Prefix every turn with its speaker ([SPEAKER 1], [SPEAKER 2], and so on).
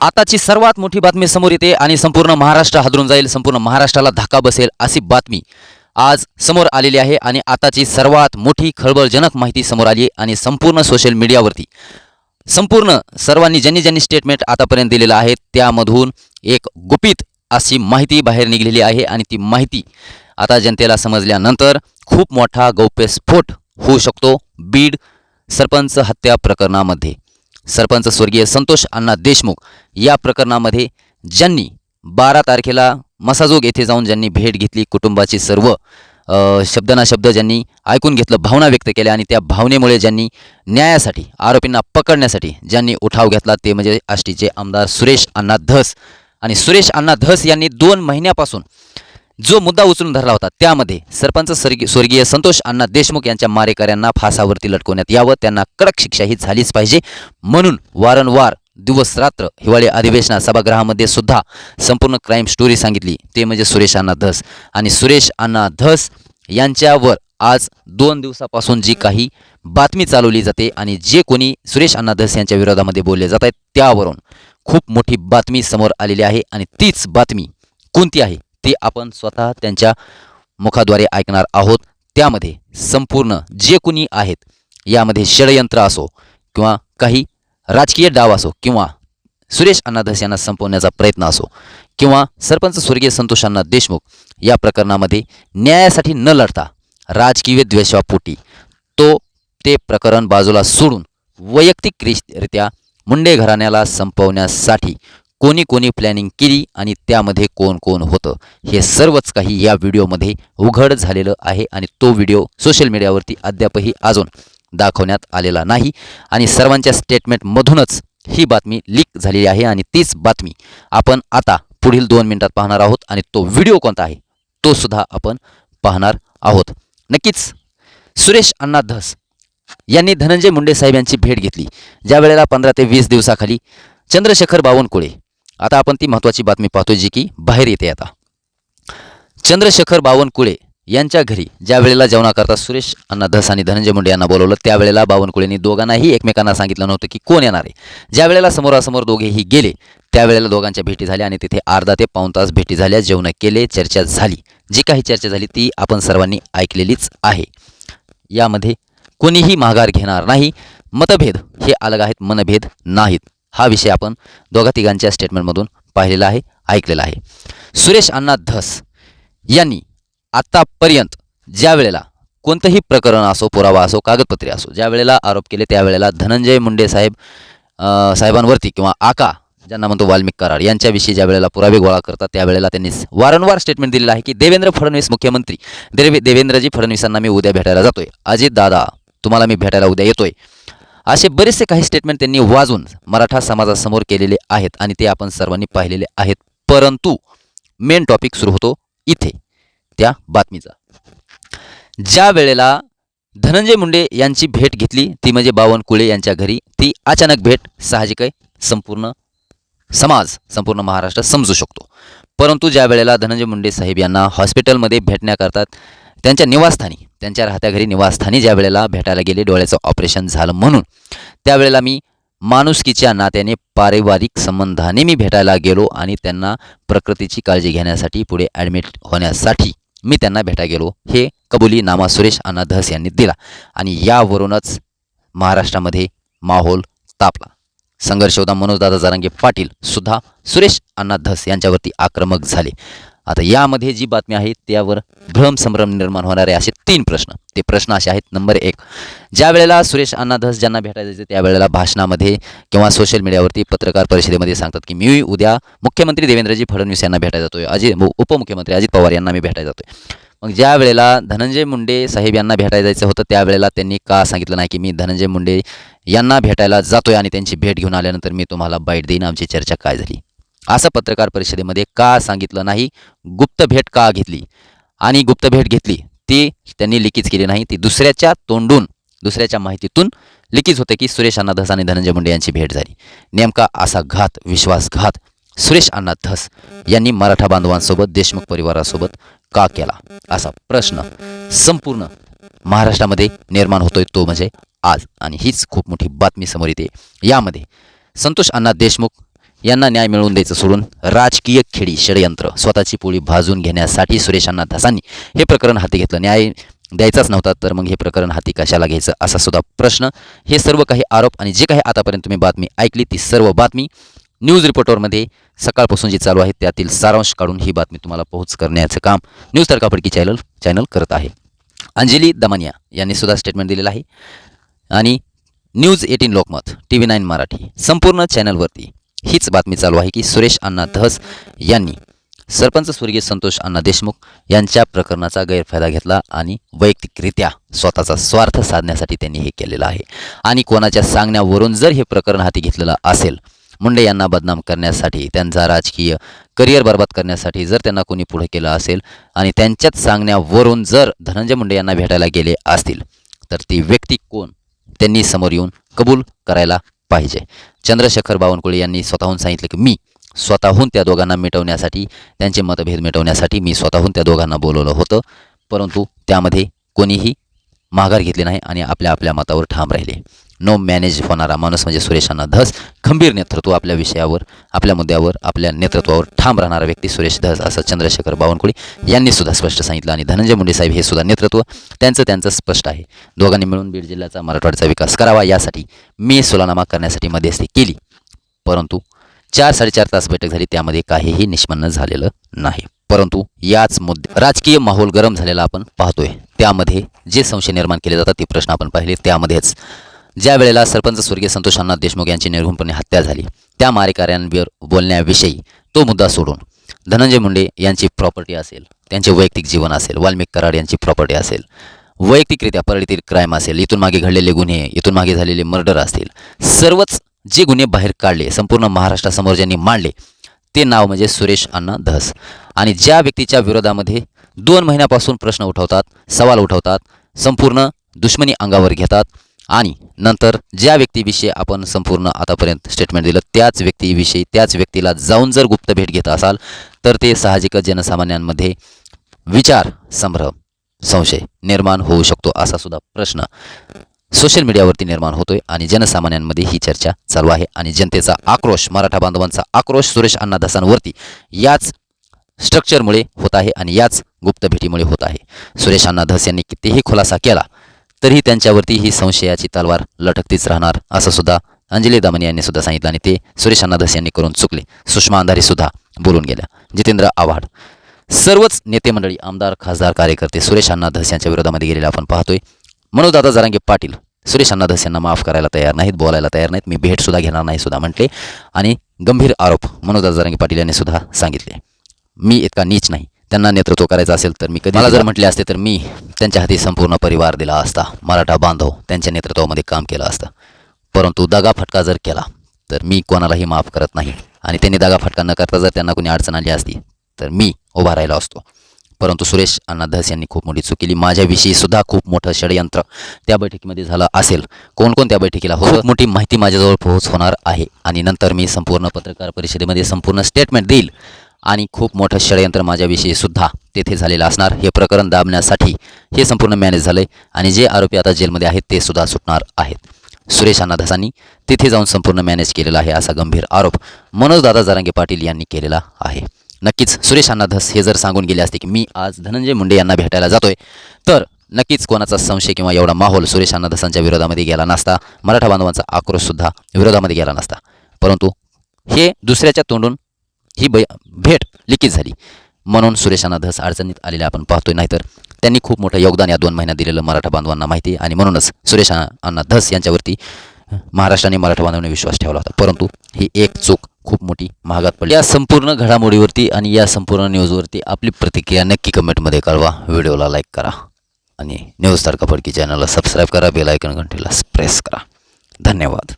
[SPEAKER 1] आताची सर्वात मोठी बातमी समोर येते आणि संपूर्ण महाराष्ट्र हादरून जाईल संपूर्ण महाराष्ट्राला धक्का बसेल अशी बातमी आज समोर आलेली आहे आणि आताची सर्वात मोठी खळबळजनक माहिती समोर आली आणि संपूर्ण सोशल मीडियावरती. संपूर्ण सर्वांनी ज्यांनी ज्यांनी स्टेटमेंट आतापर्यंत दिलेलं आहे त्यामधून एक गुपित अशी माहिती बाहेर निघलेली आहे आणि ती माहिती आता जनतेला समजल्यानंतर खूप मोठा गौप्यस्फोट होऊ शकतो बीड सरपंच हत्या प्रकरणामध्ये. सरपंच स्वर्गीय संतोष अण्णा देशमुख या प्रकरणामध्ये ज्यांनी बारा तारखेला मसाजोग येथे जाऊन ज्यांनी भेट घेतली कुटुंबाची सर्व शब्दना शब्द ज्यांनी ऐकून घेतलं भावना व्यक्त केल्या आणि त्या भावनेमुळे ज्यांनी न्यायासाठी आरोपींना पकडण्यासाठी ज्यांनी उठाव घेतला ते म्हणजे आष्टीचे आमदार सुरेश अण्णा धस. आणि सुरेश अण्णा धस यांनी दोन महिन्यापासून जो मुद्दा उचलून धरला होता त्यामध्ये सरपंच स्वर्गीय स्वर्गीय संतोष अण्णा देशमुख यांच्या मारेकऱ्यांना फासावरती लटकवण्यात यावं त्यांना कडक शिक्षा ही झालीच पाहिजे. म्हणून वारंवार दिवस रात्र हिवाळी अधिवेशनात सभागृहामध्ये सुद्धा संपूर्ण क्राईम स्टोरी सांगितली. ते म्हणजे सुरेश अण्णा धस. आणि सुरेश अण्णा धस यांच्यावर आज दोन दिवसापासून जी काही बातमी चालवली जाते आणि जे कोणी सुरेश अण्णा धस यांच्या विरोधामध्ये बोलले जात आहेत त्यावरून खूप मोठी बातमी समोर आलेली आहे आणि तीच बातमी कोणती आहे? ती आपण स्वतः त्यांच्या मुखाद्वारे ऐकणार आहोत. त्यामध्ये संपूर्ण जे कुणी आहेत यामध्ये षडयंत्र असो किंवा काही राजकीय डाव असो किंवा सुरेश अण्णाधस यांना संपवण्याचा प्रयत्न असो किंवा सरपंच स्वर्गीय संतोष अण्णा देशमुख या प्रकरणामध्ये न्यायासाठी न लढता राजकीय द्वेषापोटी तो ते प्रकरण बाजूला सोडून वैयक्तिकरित्या मुंडे घराण्याला संपवण्यासाठी कोणी कोणी प्लॅनिंग केली आणि त्यामध्ये कोण कोण होतं. हे सर्वच काही या व्हिडिओमध्ये उघड झालेलं आहे आणि तो व्हिडिओ सोशल मीडियावरती अद्यापही अजून दाखवण्यात आलेला नाही. आणि सर्वांच्या स्टेटमेंटमधूनच ही बातमी लीक झालेली आहे आणि तीच बातमी आपण आता पुढील दोन मिनिटात पाहणार आहोत आणि तो व्हिडिओ कोणता आहे तो सुद्धा आपण पाहणार आहोत. नक्कीच सुरेश अण्णा धस यांनी धनंजय मुंडे साहेब यांची भेट घेतली. ज्या वेळेला पंधरा ते वीस दिवसाखाली चंद्रशेखर बावनकुळे आता आपण ती महत्त्वाची बातमी पाहतोय जी की बाहेर येते आता. चंद्रशेखर बावनकुळे यांच्या घरी ज्या वेळेला जेवणाकरता सुरेश अण्णा धस आणि धनंजय मुंडे यांना बोलवलं त्यावेळेला बावनकुळेंनी दोघांनाही एकमेकांना सांगितलं नव्हतं की कोण येणार आहे. ज्या वेळेला समोरासमोर दोघेही गेले त्यावेळेला दोघांच्या भेटी झाल्या आणि तिथे अर्धा ते पाऊण तास भेटी झाल्या जेवण केले चर्चा झाली. जी काही चर्चा झाली ती आपण सर्वांनी ऐकलेलीच आहे. यामध्ये कोणीही माघार घेणार नाही मतभेद हे अलग आहेत मनभेद नाहीत. हा विषय आपण दोघा तिघांच्या स्टेटमेंटमधून पाहिलेला आहे ऐकलेला आहे. सुरेश अण्णा धस यांनी आत्तापर्यंत ज्या वेळेला कोणतंही प्रकरण असो पुरावा असो कागदपत्रे असो ज्या वेळेला आरोप केले त्यावेळेला धनंजय मुंडे साहेब साहेबांवरती किंवा आका ज्यांना म्हणतो वाल्मिक कराड यांच्याविषयी ज्या वेळेला पुरावे गोळा करतात त्यावेळेला त्यांनी वारंवार स्टेटमेंट दिलेलं आहे की देवेंद्र फडणवीस मुख्यमंत्री देवे देवेंद्रजी फडणवीसांना मी उद्या भेटायला जातोय. अजित दादा तुम्हाला मी भेटायला उद्या येतोय. असे बरेचसे काही स्टेटमेंट त्यांनी वाजून मराठा समाजासमोर केलेले आहेत आणि ते आपण सर्वांनी पाहिलेले आहेत. परंतु मेन टॉपिक सुरू होतो इथे. त्या बातमीचा. ज्या वेळेला धनंजय मुंडे यांची भेट घेतली ती म्हणजे बावनकुळे यांच्या घरी ती अचानक भेट साहजिक आहे संपूर्ण समाज संपूर्ण महाराष्ट्र समजू शकतो. परंतु ज्या वेळेला धनंजय मुंडे साहेब यांना हॉस्पिटलमध्ये भेटण्याकरतात त्यांच्या निवासस्थानी त्यांच्या राहत्या घरी निवासस्थानी ज्या वेळेला भेटायला गेले डोळ्याचं ऑपरेशन झालं म्हणून त्यावेळेला मी माणुसकीच्या नात्याने पारिवारिक संबंधाने मी भेटायला गेलो आणि त्यांना प्रकृतीची काळजी घेण्यासाठी पुढे ॲडमिट होण्यासाठी मी त्यांना भेटा गेलो. हे कबुली नामा सुरेश अण्णा धस यांनी दिला आणि यावरूनच महाराष्ट्रामध्ये माहोल तापला. संघर्ष होता मनोजदादा जारांगे पाटील सुद्धा सुरेश अण्णा धस यांच्यावरती आक्रमक झाले. आता यामध्ये जी बातमी आहे त्यावर भ्रमसंभ्रम निर्माण होणारे असे तीन प्रश्न. ते प्रश्न असे आहेत नंबर एक ज्या वेळेला सुरेश अण्णा धस ज्यांना भेटायचं जायचं त्यावेळेला भाषणामध्ये किंवा सोशल मीडियावरती पत्रकार परिषदेमध्ये सांगतात की मी उद्या मुख्यमंत्री देवेंद्रजी फडणवीस यांना भेटायला जातोय अजित उपमुख्यमंत्री अजित पवार यांना मी भेटायला जातोय. मग ज्या वेळेला धनंजय मुंडे साहेब यांना भेटायला जायचं होतं त्यावेळेला त्यांनी का सांगितलं नाही की मी धनंजय मुंडे यांना भेटायला जातोय आणि त्यांची भेट घेऊन आल्यानंतर मी तुम्हाला बाईट देईन आमची चर्चा काय झाली? असं पत्रकार परिषदेमध्ये का सांगितलं नाही? गुप्त भेट का घेतली? आणि गुप्त भेट घेतली ती त्यांनी लिखित केली नाही. ती दुसऱ्याच्या तोंडून दुसऱ्याच्या माहितीतून लिखित होते की सुरेश अण्णा धस आणि धनंजय मुंडे यांची भेट झाली. नेमका असा घात विश्वासघात सुरेश अण्णा धस यांनी मराठा बांधवांसोबत देशमुख परिवारासोबत का केला? असा प्रश्न संपूर्ण महाराष्ट्रामध्ये निर्माण होतोय तो म्हणजे आज. आणि हीच खूप मोठी बातमी समोर येते. यामध्ये संतोष अण्णा देशमुख यांना न्याय मिळवून द्यायचं सोडून राजकीय खेळी षडयंत्र स्वतःची पोळी भाजून घेण्यासाठी सुरेशांना अण्णा धसांनी हे प्रकरण हाती घेतलं. न्याय द्यायचाच नव्हता तर मग हे प्रकरण हाती कशाला घ्यायचं असा सुद्धा प्रश्न. हे सर्व काही आरोप आणि जे काही आतापर्यंत तुम्ही बातमी ऐकली ती सर्व बातमी न्यूज रिपोर्टरमध्ये सकाळपासून जी चालू आहे त्यातील सारांश काढून ही बातमी तुम्हाला पोहोच करण्याचं काम न्यूज तडकाफडकी चॅनल चॅनल करत आहे. अंजली दमनिया यांनी सुद्धा स्टेटमेंट दिलेलं आहे. आणि news eighteen Lokmat TV nine nine Marathi संपूर्ण चॅनलवरती हीच बातमी चालू आहे की सुरेश अण्णा धस यांनी सरपंच स्वर्गीय संतोष अण्णा देशमुख यांच्या प्रकरणाचा गैरफायदा घेतला आणि वैयक्तिकरित्या स्वतःचा स्वार्थ साधण्यासाठी त्यांनी हे केलेलं आहे. आणि कोणाच्या सांगण्यावरून जर हे प्रकरण हाती घेतलेलं असेल मुंडे यांना बदनाम करण्यासाठी त्यांचा राजकीय करिअर बर्बाद करण्यासाठी जर त्यांना कोणी पुढे केलं असेल आणि त्यांच्याच सांगण्यावरून जर धनंजय मुंडे यांना भेटायला गेले असतील तर ती व्यक्ती कोण? त्यांनी समोर येऊन कबूल करायला पाहिजे. चंद्रशेखर बावनकुळे यांनी स्वतःहून सांगितलं की मी स्वतःहून त्या दोघांना मिटवण्यासाठी त्यांचे मतभेद मिटवण्यासाठी मी स्वतःहून त्या दोघांना बोलवलं होतं. परंतु त्यामध्ये कोणीही माघार घेतली नाही आणि आपल्या आपल्या मतावर ठाम राहिले. नो मॅनेज होणारा माणूस म्हणजे सुरेशांना धस. खंबीर नेतृत्व आपल्या विषयावर आपल्या मुद्द्यावर आपल्या नेतृत्वावर ठाम राहणारा व्यक्ती सुरेश धस असं चंद्रशेखर बावनकुळे यांनी सुद्धा स्पष्ट सांगितलं आणि धनंजय मुंडे साहेब हे सुद्धा नेतृत्व त्यांचं त्यांचं स्पष्ट आहे. दोघांनी मिळून बीड जिल्ह्याचा मराठवाड्याचा विकास करावा यासाठी मी सोलानामा करण्यासाठी मध्यस्थी केली. परंतु चार साडेचार तास बैठक झाली त्यामध्ये काहीही निष्पन्न झालेलं नाही. परंतु याच मुद्दे राजकीय माहोल गरम झालेला आपण पाहतोय. त्यामध्ये जे संशय निर्माण केले जातात ते प्रश्न आपण पाहिले. त्यामध्येच ज्या वेळेला सरपंच स्वर्गीय संतोष अण्णा देशमुख यांची निर्घुणपणे हत्या झाली त्या मारेकऱ्यांवर बोलण्याविषयी तो मुद्दा सोडून धनंजय मुंडे यांची प्रॉपर्टी असेल त्यांचे वैयक्तिक जीवन असेल वाल्मिक कराड यांची प्रॉपर्टी असेल वैयक्तिकरित्या परळीतील क्राईम असेल इथून मागे घडलेले गुन्हे इथून मागे झालेले मर्डर असतील सर्वच जे गुन्हे बाहेर काढले संपूर्ण महाराष्ट्रासमोर ज्यांनी मांडले ते नाव म्हणजे सुरेश अण्णा धस. आणि ज्या व्यक्तीच्या विरोधामध्ये दोन महिन्यापासून प्रश्न उठवतात सवाल उठवतात संपूर्ण दुश्मनी अंगावर घेतात आणि नंतर ज्या व्यक्तीविषयी आपण संपूर्ण आतापर्यंत स्टेटमेंट दिलं त्याच व्यक्तीविषयी त्याच व्यक्तीला जाऊन जर गुप्त भेट घेत असाल तर ते साहजिकच जनसामान्यांमध्ये विचार संभ्रम संशय निर्माण होऊ शकतो असा सुद्धा प्रश्न सोशल मीडियावरती निर्माण होतोय आणि जनसामान्यांमध्ये ही चर्चा चालू आहे. आणि जनतेचा आक्रोश मराठा बांधवांचा आक्रोश सुरेश अण्णा धसांवरती याच स्ट्रक्चरमुळे होत आहे आणि याच गुप्त भेटीमुळे होत आहे. सुरेश अण्णा धस यांनी कितीही खुलासा केला तरीही त्यांच्यावरती ही संशयाची तलवार लटकतीच राहणार असं सुद्धा अंजली दामनी यांनी सुद्धा सांगितलं आणि ते सुरेश अण्णा धस यांनी करून चुकले. सुषमा अंधारी सुद्धा बोलून गेल्या. जितेंद्र आव्हाड. सर्वच नेते मंडळी आमदार खासदार कार्यकर्ते सुरेश अण्णा धस यांच्या विरोधामध्ये गेलेले आपण पाहतोय. मनोजदादा जरांगे पाटील सुरेश अण्णा धस यांना माफ करायला तयार नाहीत बोलायला तयार नाहीत मी भेटसुद्धा घेणार नाही सुद्धा म्हटले. आणि गंभीर आरोप मनोजदादा जरांगे पाटील यांनी सुद्धा सांगितले. मी इतका नीच नाही. त्यांना नेतृत्व करायचं असेल तर मी कधी मला जर म्हटले असते तर मी त्यांच्या हाती संपूर्ण परिवार दिला असता मराठा बांधव त्यांच्या नेतृत्वामध्ये काम केलं असतं. परंतु दगा फटका जर केला तर मी कोणालाही माफ करत नाही. आणि त्यांनी दगा फटका न करता जर त्यांना कोणी अडचण आली असती तर मी उभा राहिला असतो. परंतु सुरेश अण्णा धस यांनी खूप मोठी चूक केली. माझ्याविषयी सुद्धा खूप मोठं षडयंत्र त्या बैठकीमध्ये झालं असेल. कोण त्या बैठकीला? हो मोठी माहिती माझ्याजवळ पोहोच होणार आहे. आणि नंतर मी संपूर्ण पत्रकार परिषदेमध्ये संपूर्ण स्टेटमेंट देईल. आणि खूप मोठं षडयंत्र माझ्याविषयी सुद्धा तेथे झालेलं असणार. हे प्रकरण दाबण्यासाठी हे संपूर्ण मॅनेज झालंय आणि जे आरोपी आता जेलमध्ये आहेत ते सुद्धा सुटणार आहेत. सुरेश अण्णा धसांनी तिथे जाऊन संपूर्ण मॅनेज केलेला आहे असा गंभीर आरोप मनोजदादा जरांगे पाटील यांनी केलेला आहे. नक्कीच सुरेश अण्णा धस हे जर सांगून गेले असते की मी आज धनंजय मुंडे यांना भेटायला जातोय तर नक्कीच कोणाचा संशय किंवा एवढा माहोल सुरेश अण्णा धसांच्या विरोधामध्ये गेला नसता मराठा बांधवांचा आक्रोशसुद्धा विरोधामध्ये गेला नसता. परंतु हे दुसऱ्याच्या तोंडून ही बै भेट लिखित झाली. म्हणून सुरेशांना धस अडचणीत आलेल्या आपण पाहतोय. नाहीतर त्यांनी खूप मोठं योगदान या दोन महिन्यात दिलेलं मराठा बांधवांना माहिती आहे. आणि म्हणूनच सुरेश अण्णा धस यांच्यावरती महाराष्ट्राने मराठा बांधवांनी विश्वास ठेवला होता. परंतु ही एक चूक खूप मोठी महागात पडली. या संपूर्ण घडामोडीवरती आणि या संपूर्ण न्यूजवरती आपली प्रतिक्रिया नक्की कमेंटमध्ये कळवा. व्हिडिओला लाईक करा आणि न्यूज तारका फडकी चॅनलला सबस्क्राईब करा. बेलायकन घंटेला प्रेस करा. धन्यवाद.